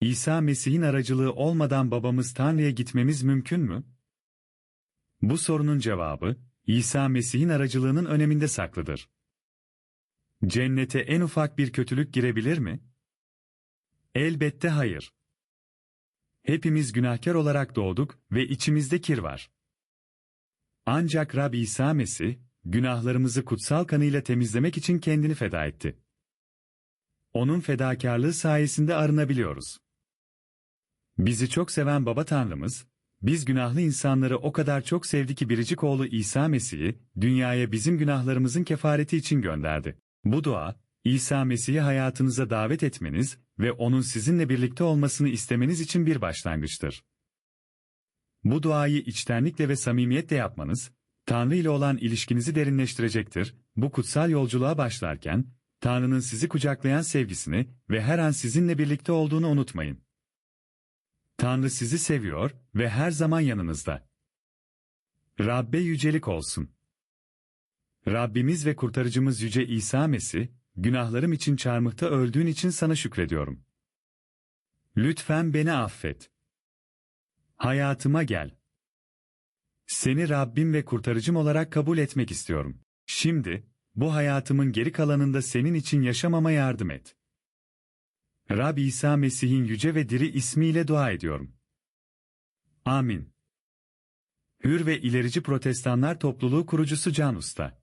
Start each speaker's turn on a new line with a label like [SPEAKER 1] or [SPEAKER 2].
[SPEAKER 1] İsa Mesih'in aracılığı olmadan babamız Tanrı'ya gitmemiz mümkün mü? Bu sorunun cevabı, İsa Mesih'in aracılığının öneminde saklıdır. Cennete en ufak bir kötülük girebilir mi? Elbette hayır. Hepimiz günahkar olarak doğduk ve içimizde kir var. Ancak Rab İsa Mesih, günahlarımızı kutsal kanıyla temizlemek için kendini feda etti. Onun fedakarlığı sayesinde arınabiliyoruz. Bizi çok seven Baba Tanrımız, biz günahlı insanları o kadar çok sevdi ki biricik oğlu İsa Mesih'i, dünyaya bizim günahlarımızın kefareti için gönderdi. Bu dua, İsa Mesih'i hayatınıza davet etmeniz ve onun sizinle birlikte olmasını istemeniz için bir başlangıçtır. Bu duayı içtenlikle ve samimiyetle yapmanız, Tanrı ile olan ilişkinizi derinleştirecektir. Bu kutsal yolculuğa başlarken, Tanrı'nın sizi kucaklayan sevgisini ve her an sizinle birlikte olduğunu unutmayın. Tanrı sizi seviyor ve her zaman yanınızda. Rabbe yücelik olsun. Rabbimiz ve kurtarıcımız Yüce İsa Mesih, günahlarım için çarmıhta öldüğün için sana şükrediyorum. Lütfen beni affet. Hayatıma gel. Seni Rabbim ve kurtarıcım olarak kabul etmek istiyorum. Şimdi, bu hayatımın geri kalanında senin için yaşamama yardım et. Rab İsa Mesih'in yüce ve diri ismiyle dua ediyorum. Amin. Hür ve ilerici protestanlar topluluğu kurucusu Can Usta